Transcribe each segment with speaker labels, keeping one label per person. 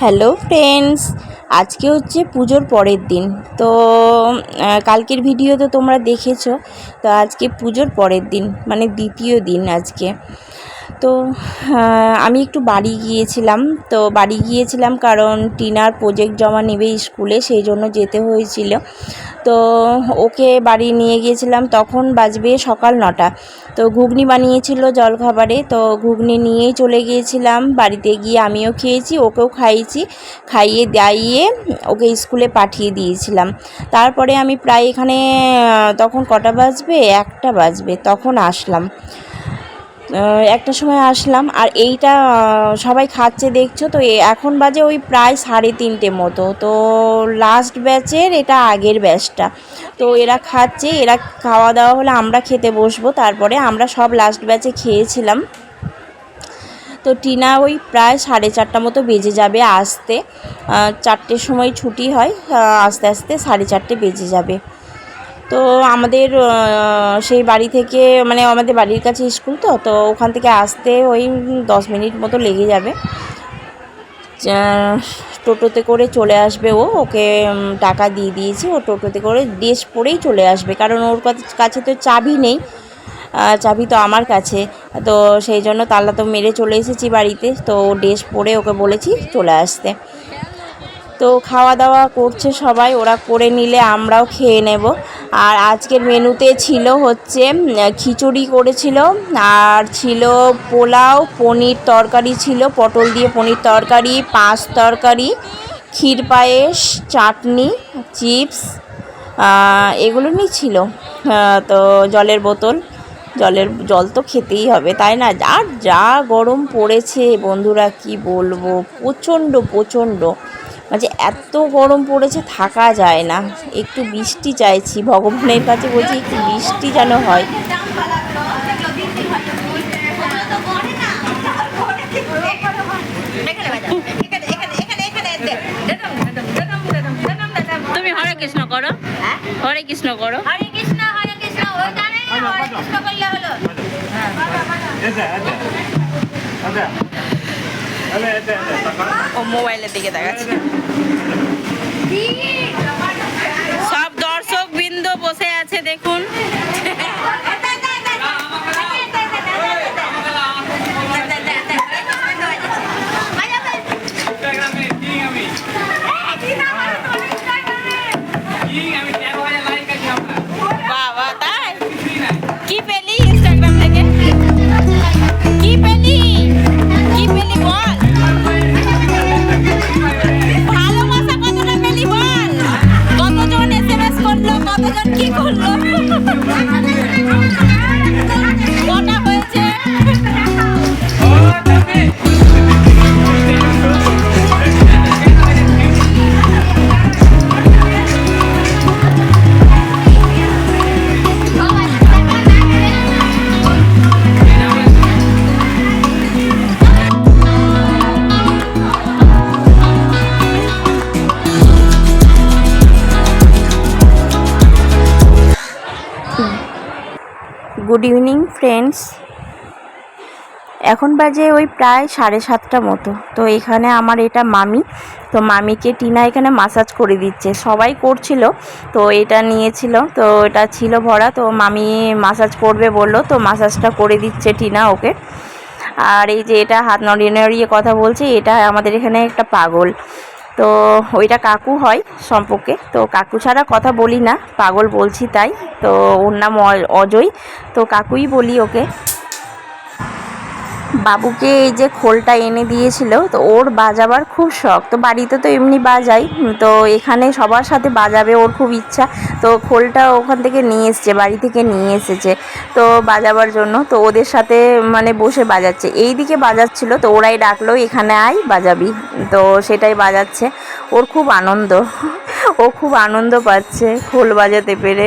Speaker 1: Hello friends আজকে হচ্ছে পুজোর পরের দিন। তো কালকের ভিডিও তো তোমরা দেখেছ। তো আজকে পুজোর পরের দিন মানে দ্বিতীয় দিন আজকে। তো আমি একটু বাড়ি গিয়েছিলাম। তো বাড়ি গিয়েছিলাম কারণ টিনার প্রজেক্ট জমা নেবে স্কুলে, সেই জন্য যেতে হয়েছিল। তো ওকে বাড়ি নিয়ে গিয়েছিলাম, তখন বাজবে সকাল নটা। তো ঘুগনি বানিয়েছিল জলখাবারে, তো ঘুগনি নিয়েই চলে গিয়েছিলাম। বাড়িতে গিয়ে আমিও খেয়েছি, ওকেও খাইয়েছি। খাইয়ে দাইয়ে ওকে স্কুলে পাঠিয়ে দিয়েছিলাম। তারপরে আমি প্রায় এখানে তখন কটা বাজবে? একটা বাজবে। তখন আসলাম। একটা সময় আসলাম। আর এইটা সবাই খাচ্ছে, দেখছ? তো এখন বাজে ওই প্রায় সাড়ে তিনটে মতো। তো লাস্ট ব্যাচের এটা আগের ব্যাচটা তো এরা খাচ্ছে, এরা খাওয়া দাওয়া হলে আমরা খেতে বসবো। তারপরে আমরা সব লাস্ট ব্যাচে খেয়েছিলাম। তো টিনা ওই প্রায় সাড়ে চারটা মতো বেজে যাবে আসতে। চারটের সময় ছুটি হয় আস্তে আস্তে সাড়ে চারটে বেজে যাবে। তো আমাদের সেই বাড়ি থেকে মানে আমাদের বাড়ির কাছে স্কুল তো তো ওখান থেকে আসতে ওই দশ মিনিট মতো লেগে যাবে। টোটোতে করে চলে আসবে ও, ওকে টাকা দিয়ে দিয়েছি। ও টোটোতে করে ড্রেস পরেই চলে আসবে, কারণ ওর কাছ- তো চাবি নেই। চাবি তো আমার কাছে। তো সেই জন্য তালা তো মেরে চলে এসেছি বাড়িতে। তো ড্রেস পরে ওকে বলেছি চলে আসতে। তো খাওয়া দাওয়া করছে সবাই, ওরা করে নিলে আমরাও খেয়ে নেব। আর আজকের মেনুতে ছিল হচ্ছে, খিচুড়ি করেছিল, আর ছিল পোলাও, পনির তরকারি ছিল, পটল দিয়ে পনির তরকারি, পাঁচ তরকারি, ক্ষীর পায়েস, চাটনি, চিপস এগুলো নিয়ে ছিল তো জলের বোতল। জলের জল তো খেতেই হবে তাই না? আর যা গরম পড়েছে বন্ধুরা কি বলব? প্রচণ্ড প্রচণ্ড। মানে এত গরম পড়েছে থাকা যায় না। একটু বৃষ্টি চাইছি ভগবানের কাছে বলছি একটু বৃষ্টি যেন হয়।
Speaker 2: তুমি হরে কৃষ্ণ করো। হরে কৃষ্ণ করো।
Speaker 3: হরে হরে কৃষ্ণ ওই জানে হরে কৃষ্ণ করলে হলো
Speaker 1: ও মোবাইলের দিকে দেখাচ্ছে।
Speaker 2: সব দর্শক বৃন্দ বসে আছে দেখুন।
Speaker 1: গুড ইভিনিং ফ্রেন্ডস এখন বাজে ওই প্রায় সাড়ে সাতটা মতো। তো এখানে আমার এটা মামি। তো মামিকে টিনা এখানে মাসাজ করে দিচ্ছে। সবাই করছিল, তো এটা নিয়েছিল। তো এটা ছিল ভরা। তো মামি মাসাজ করবে বলল। তো মাসাজটা করে দিচ্ছে টিনা ওকে। আর এই যে এটা হাত নড়িয়ে নড়িয়ে কথা বলছে, এটা আমাদের এখানে একটা পাগল। তো ওইটা কাকু হয় সম্পর্কে। তো কাকু ছাড়া কথা বলি না, পাগল বলছি তাই। তো ওর নাম অজয়। তো কাকুই বলি ওকে। বাবুকে এই যে খোলটা এনে দিয়েছিল, তো ওর বাজাবার খুব শখ। তো বাড়িতে তো এমনি বাজাই, তো এখানে সবার সাথে বাজাবে ওর খুব ইচ্ছা। তো খোলটা ওখান থেকে নিয়ে এসছে, বাড়ি থেকে নিয়ে এসেছে, তো বাজাবার জন্য। তো ওদের সাথে মানে বসে বাজাচ্ছে। এই দিকে বাজাচ্ছিল, তো ওরাই ডাকলো, এখানে আয়, বাজাবি। তো সেটাই বাজাচ্ছে। ওর খুব আনন্দ, ও খুব আনন্দ পাচ্ছে খোল বাজাতে পেরে।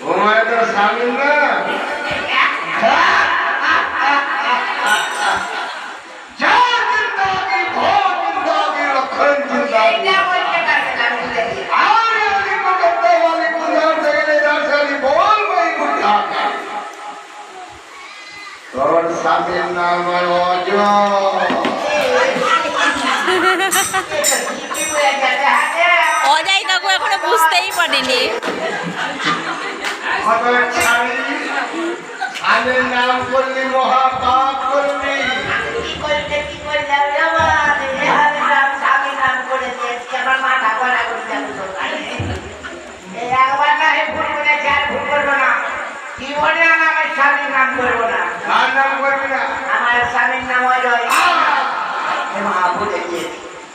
Speaker 4: তোমার
Speaker 3: তো
Speaker 5: স্বামী না। তোর স্বামীর নাম অজ
Speaker 2: বুঝতেই পারেনি।
Speaker 3: জীবনে আমার স্বামীর নাম করব না
Speaker 5: কার নাম করবি না
Speaker 3: আমার স্বামীর নাম অজয় মা বলে দিয়েছি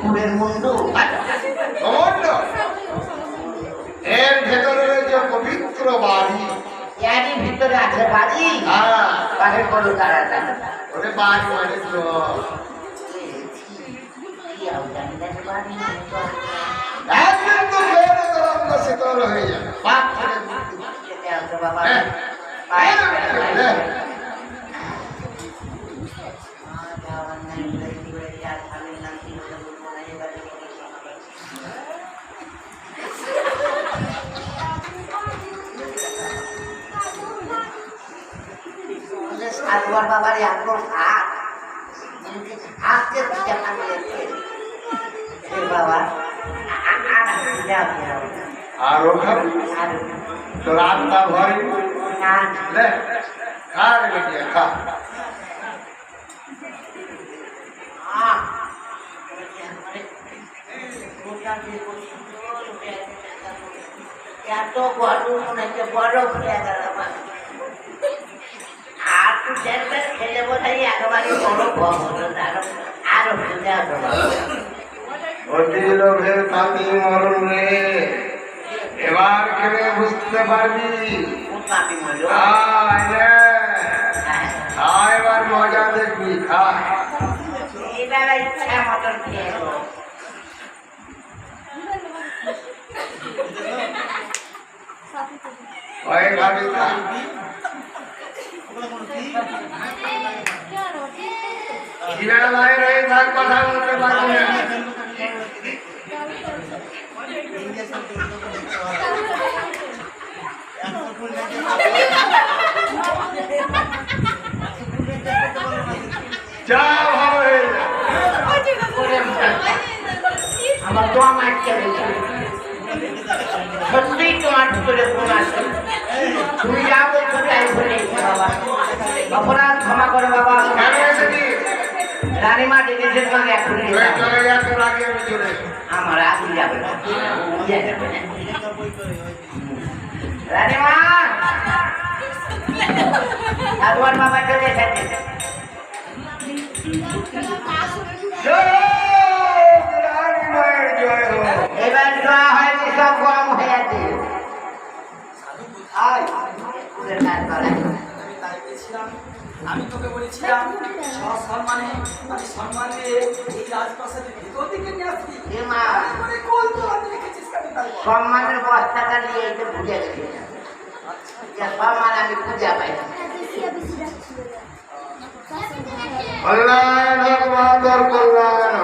Speaker 3: কুকুরের মুন্ডু
Speaker 5: এর ভেতরে রয়েছে পবিত্র বাড়ি।
Speaker 3: ইয়ারই ভিতরে আছে বাড়ি?
Speaker 5: হ্যাঁ।
Speaker 3: বাড়ির বড় তারা জানে।
Speaker 5: ওরে বাড়ি মানে তো
Speaker 3: মানে
Speaker 5: একদিন তো তরঙ্গ শীতল হয়ে যাবে।
Speaker 3: বাবা বলে, সাধুয়ার বাবার এত হাত হাতকে পূজা কামিয়েছে বাবা আ- আ- আর যাও যাও
Speaker 5: আর ওখানে
Speaker 3: আর
Speaker 5: তো রাতটা ভয়
Speaker 3: না
Speaker 5: লে খা রে বেটিয়া খা
Speaker 3: আ এত বড় মনে হচ্ছে বড় হয়ে গেল আমার। দেখবে খেলে বোধ হয় বড় ভবন আরও আরও ভেজা
Speaker 5: অতি লোভের তাঁতি মরণ রে। এবার কেনে বুঝতে পারবি। এবার মজা দেখবি। খা।
Speaker 3: এবারে ইচ্ছা মতন খেয়ে
Speaker 5: ওই খাবি খা সিনেমা বাইরে হয়ে থাক কথা বলতে পারবি না যা ভালো হয়ে যা
Speaker 3: করে কত আমার চলেছে সত্যিই তোমার ভিতরে কোন আছে যা বলছো তাই বাবা। অপরাধ ক্ষমা করো বাবা। রানীমা ডেকেছে তোমাকে এখন নিয়ে
Speaker 5: তুই
Speaker 3: যাও।
Speaker 5: চলে যা তোর আগে আমি চলে এসেছি।
Speaker 3: আমার আগুন যাবে? রানীমা! তোমার বাবা চলে এসেছে। এবার দোয়া হয়নি সব আয়, করে।
Speaker 6: আমি তোকে বলেছিলাম সসম্মানে আমি সম্মানে এই রাজপ্রাসাদের ভিতর দিকে নিয়ে
Speaker 3: মা,
Speaker 6: মানে কোন তো হাতে রেখেছিস কেন
Speaker 3: সম্মানের বস্তাটা নিয়ে এসে বুঝে গেছি যে সম্মান আমি পূজা পাই
Speaker 5: কল্যাণ তোর কল্যাণ